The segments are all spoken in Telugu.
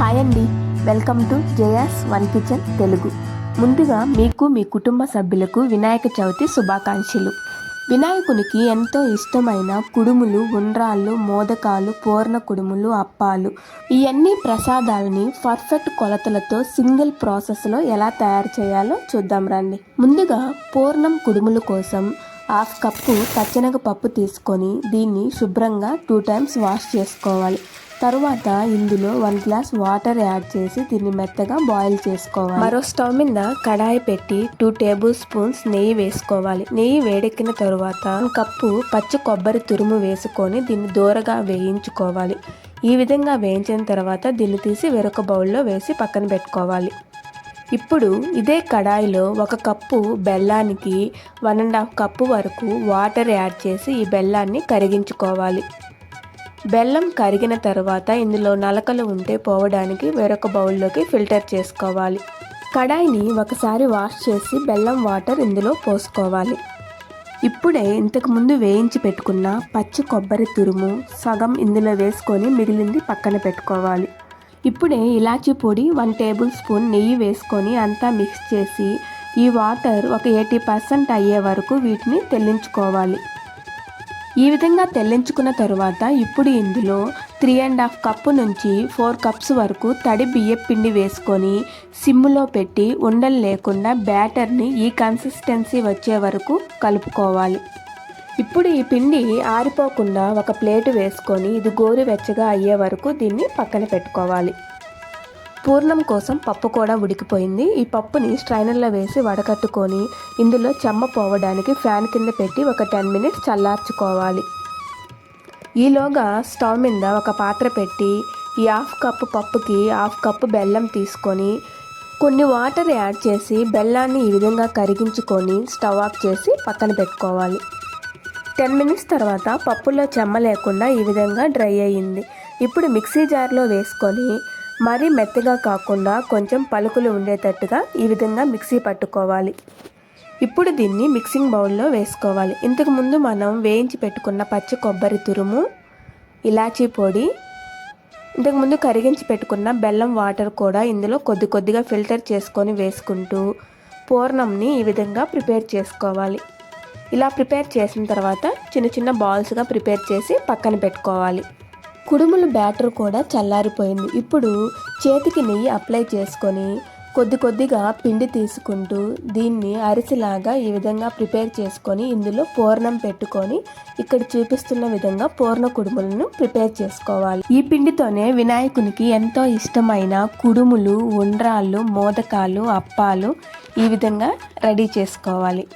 హాయ్ అండి. Welcome to Jaya's one kitchen Telugu. ముందుగా మీకు మీ కుటుంబ సభ్యులకు వినాయక చవితి శుభాకాంక్షలు. వినాయకునికి ఎంతో ఇష్టమైన కుడుములు ఉండ్రాళ్ళు మోదకాలు పూర్ణ కుడుములు అప్పాలు. ఇవన్నీ ప్రసాదాలని పర్ఫెక్ట్ కొలతలతో సింగిల్ ప్రాసెస్లో ఎలా తయారు చేయాలో చూద్దాం రండి. ముందుగా పూర్ణం కుడుములు కోసం హాఫ్ కప్పు పచ్చనగ పప్పు తీసుకొని దీన్ని శుభ్రంగా టూ టైమ్స్ వాష్ చేసుకోవాలి. తరువాత ఇందులో వన్ గ్లాస్ వాటర్ యాడ్ చేసి దీన్ని మెత్తగా బాయిల్ చేసుకోవాలి. మరో స్టవ్ మీద కడాయి పెట్టి టూ టేబుల్ స్పూన్స్ నెయ్యి వేసుకోవాలి. నెయ్యి వేడెక్కిన తరువాత కప్పు పచ్చి కొబ్బరి తురుము వేసుకొని దీన్ని దూరగా వేయించుకోవాలి. ఈ విధంగా వేయించిన తర్వాత దీన్ని తీసి వేరొక బౌల్లో వేసి పక్కన పెట్టుకోవాలి. ఇప్పుడు ఇదే కడాయిలో ఒక కప్పు బెల్లానికి వన్ అండ్ హాఫ్ కప్పు వరకు వాటర్ యాడ్ చేసి ఈ బెల్లాన్ని కరిగించుకోవాలి. బెల్లం కరిగిన తర్వాత ఇందులో నలకలు ఉంటే పోవడానికి వేరొక బౌల్లోకి ఫిల్టర్ చేసుకోవాలి. కడాయిని ఒకసారి వాష్ చేసి బెల్లం వాటర్ ఇందులో పోసుకోవాలి. ఇప్పుడే ఇంతకుముందు వేయించి పెట్టుకున్న పచ్చి కొబ్బరి తురుము సగం ఇందులో వేసుకొని మిగిలింది పక్కన పెట్టుకోవాలి. ఇప్పుడే ఇలాచీ పొడి వన్ టేబుల్ స్పూన్ నెయ్యి వేసుకొని అంతా మిక్స్ చేసి ఈ వాటర్ ఒక ఎయిటీ పర్సెంట్ అయ్యే వరకు వీటిని తెల్లించుకోవాలి. ఈ విధంగా తెల్లించుకున్న తరువాత ఇప్పుడు ఇందులో త్రీ అండ్ హాఫ్ కప్పు నుంచి ఫోర్ కప్స్ వరకు తడి బియ్యం పిండి వేసుకొని సిమ్లో పెట్టి ఉండలు లేకుండా బ్యాటర్ని ఈ కన్సిస్టెన్సీ వచ్చే వరకు కలుపుకోవాలి. ఇప్పుడు ఈ పిండి ఆరిపోకుండా ఒక ప్లేటు వేసుకొని ఇది గోరువెచ్చగా అయ్యే వరకు దీన్ని పక్కన పెట్టుకోవాలి. పూర్ణం కోసం పప్పు కూడా ఉడికిపోయింది. ఈ పప్పుని స్ట్రైనర్లో వేసి వడకట్టుకొని ఇందులో చెమ్మ పోవడానికి ఫ్యాన్ కింద పెట్టి ఒక టెన్ మినిట్స్ చల్లార్చుకోవాలి. ఈలోగా స్టవ్ మీద ఒక పాత్ర పెట్టి ఈ హాఫ్ కప్పు పప్పుకి హాఫ్ కప్పు బెల్లం తీసుకొని కొన్ని వాటర్ యాడ్ చేసి బెల్లాన్ని ఈ విధంగా కరిగించుకొని స్టవ్ ఆఫ్ చేసి పక్కన పెట్టుకోవాలి. టెన్ మినిట్స్ తర్వాత పప్పులో చెమ్మ లేకుండా ఈ విధంగా డ్రై అయ్యింది. ఇప్పుడు మిక్సీ జార్లో వేసుకొని మరీ మెత్తగా కాకుండా కొంచెం పలుకులు ఉండేటట్టుగా ఈ విధంగా మిక్సీ పట్టుకోవాలి. ఇప్పుడు దీన్ని మిక్సింగ్ బౌల్లో వేసుకోవాలి. ఇంతకుముందు మనం వేయించి పెట్టుకున్న పచ్చి కొబ్బరి తురుము ఇలాచీ పొడి ఇంతకుముందు కరిగించి పెట్టుకున్న బెల్లం వాటర్ కూడా ఇందులో కొద్ది కొద్దిగా ఫిల్టర్ చేసుకొని వేసుకుంటూ పూర్ణంని ఈ విధంగా ప్రిపేర్ చేసుకోవాలి. ఇలా ప్రిపేర్ చేసిన తర్వాత చిన్న చిన్న బాల్స్గా ప్రిపేర్ చేసి పక్కన పెట్టుకోవాలి. కుడుముల బ్యాటర్ కూడా చల్లారిపోయింది. ఇప్పుడు చేతికి నెయ్యి అప్లై చేసుకొని కొద్ది కొద్దిగా పిండి తీసుకుంటూ దీన్ని అరిసిలాగా ఈ విధంగా ప్రిపేర్ చేసుకొని ఇందులో పూర్ణం పెట్టుకొని ఇక్కడ చూపిస్తున్న విధంగా పూర్ణ కుడుములను ప్రిపేర్ చేసుకోవాలి. ఈ పిండితోనే వినాయకునికి ఎంతో ఇష్టమైన కుడుములు ఉండ్రాళ్ళు మోదకాలు అప్పాలు ఈ విధంగా రెడీ చేసుకోవాలి.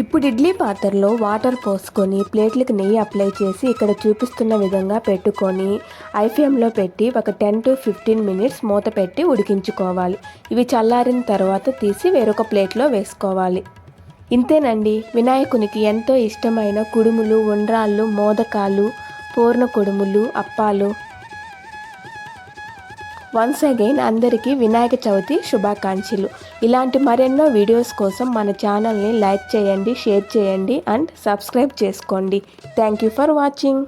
ఇప్పుడు ఇడ్లీ పాత్రలో వాటర్ పోసుకొని ప్లేట్లకు నెయ్యి అప్లై చేసి ఇక్కడ చూపిస్తున్న విధంగా పెట్టుకొని ఐఫ్లేమ్లో పెట్టి ఒక టెన్ టు ఫిఫ్టీన్ మినిట్స్ మూత పెట్టి ఉడికించుకోవాలి. ఇవి చల్లారిన తర్వాత తీసి వేరొక ప్లేట్లో వేసుకోవాలి. ఇంతేనండి. వినాయకునికి ఎంతో ఇష్టమైన కుడుములు ఉండ్రాళ్ళు మోదకాలు పూర్ణ కుడుములు అప్పాలు వన్స్ అగైన్ అందరికీ వినాయక చవితి శుభాకాంక్షలు. ఇలాంటి మరెన్నో వీడియోస్ కోసం మన ఛానల్ని లైక్ చేయండి షేర్ చేయండి అండ్ సబ్స్క్రైబ్ చేసుకోండి. Thank you for watching